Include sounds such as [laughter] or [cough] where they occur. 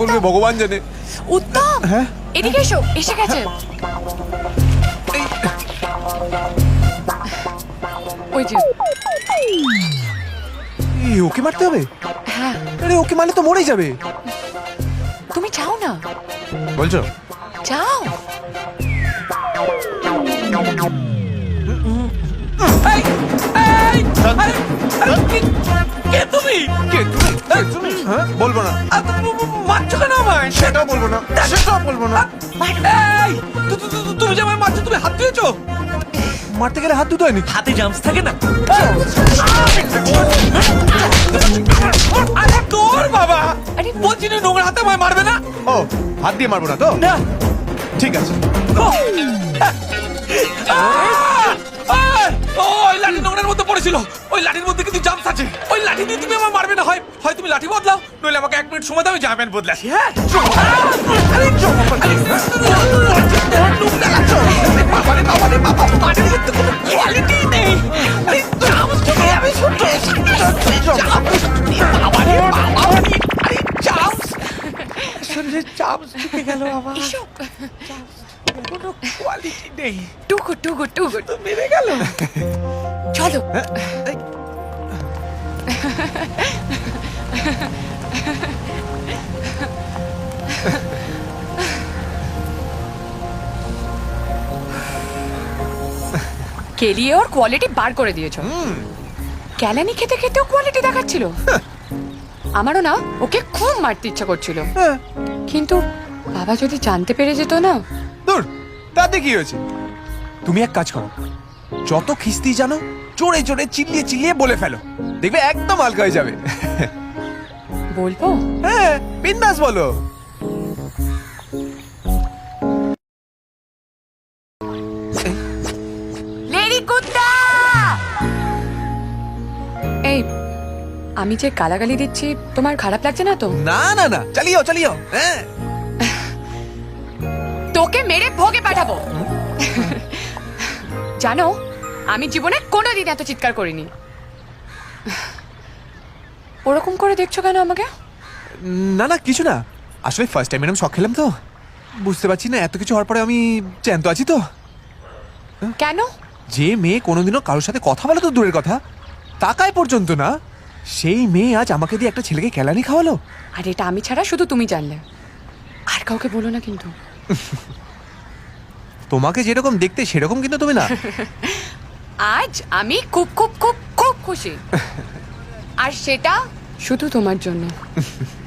বলবে ভগবান জানে। উত্তম। হ্যাঁ? এদিকে এসো এসে গেছে। ওই যে। এই, ওকে মারতে হবে? হ্যাঁ। আরে ওকে মারলে তো মরেই যাবে। তুমি চাও না? বলছো? চাও। কে তুমি কে? তুমি? কে তুমি? হ্যাঁ? বলব না। মারছো কেন আমায়? সেটাও বলব না। সেটাও বলব না। এই তুমি যে আমায় মারছো তুমি হাত দিয়েছ মারতে গেলে হাত দুটো হয়নি? হাতে জাম্পস থাকে না? আরে তোর বাবা! আরে বলছি না নোংরা হাতে আমায় মারবে না? ও হাত দিয়ে মারবো না তো? না। ঠিক আছে। পড়েছিল ওই লাঠির মধ্যে কিন্তু জাম্পস আছে। ওই লাঠি দিয়ে তুমি আমার মারবে না। হয় হয় তুমি লাঠি বদলাও নইলে আমাকে এক মিনিট সময় দাও আমি জামা প্যান্ট বদলাসি হ্যাঁ। শরীরে ঢুকে গেল আমার কোনো কোয়ালিটি নেই। টুকু টুকু টুকু। তো মেরে গেল। চলো। কেলিয়ে ওর কোয়ালিটি বার করে দিয়েছ। ক্যালানি খেতে খেতেও কোয়ালিটি দেখাচ্ছিল। আমারও না ওকে খুব মারতে ইচ্ছা করছিল। হ্যাঁ। কিন্তু বাবা যদি জানতে পেরে যেত না? দূর তাতে কি হয়েছে? তুমি এক কাজ করো যত খিস্তি জানো জোরে জোরে চিল্লিয়ে চিল্লিয়ে বলে ফেলো। দেখবে একদম হালকা হয়ে যাবে। বলব? হ্যাঁ বিন্দাস বলো। এই আমি যে গালাগালি দিচ্ছি তোমার খারাপ লাগছে না তো? না না না চালিও চালিও হ্যাঁ। তোকে মেরে ভোগে পাঠাবো। জানো আমি জীবনে কোনোদিন এত চিৎকার করিনি। ওরকম করে দেখছ কেন আমাকে? না না কিছু না। আসলে ফার্স্ট টাইম এরকম শখ খেলাম তো। বুঝতে পারছি না এত কিছু হওয়ার পরে আমি জ্যান্ত আছি তো। কেন? যে মেয়ে কোনোদিনও কারোর সাথে কথা বলে তো দূরের কথা। তাকায় পর্যন্ত না। সেই মেয়ে আজ আমাকে দিয়ে একটা ছেলেকে কেলানি খাওয়ালো। আর এটা আমি ছাড়া শুধু তুমি জানলে। আর কাউকে বলো না কিন্তু। [laughs] তোমাকে যেরকম দেখতে সেরকম কিন্তু তুমি না। [laughs] আজ আমি খুব খুব খুব খুব খুশি। আর সেটা শুধু তোমার জন্য। [laughs]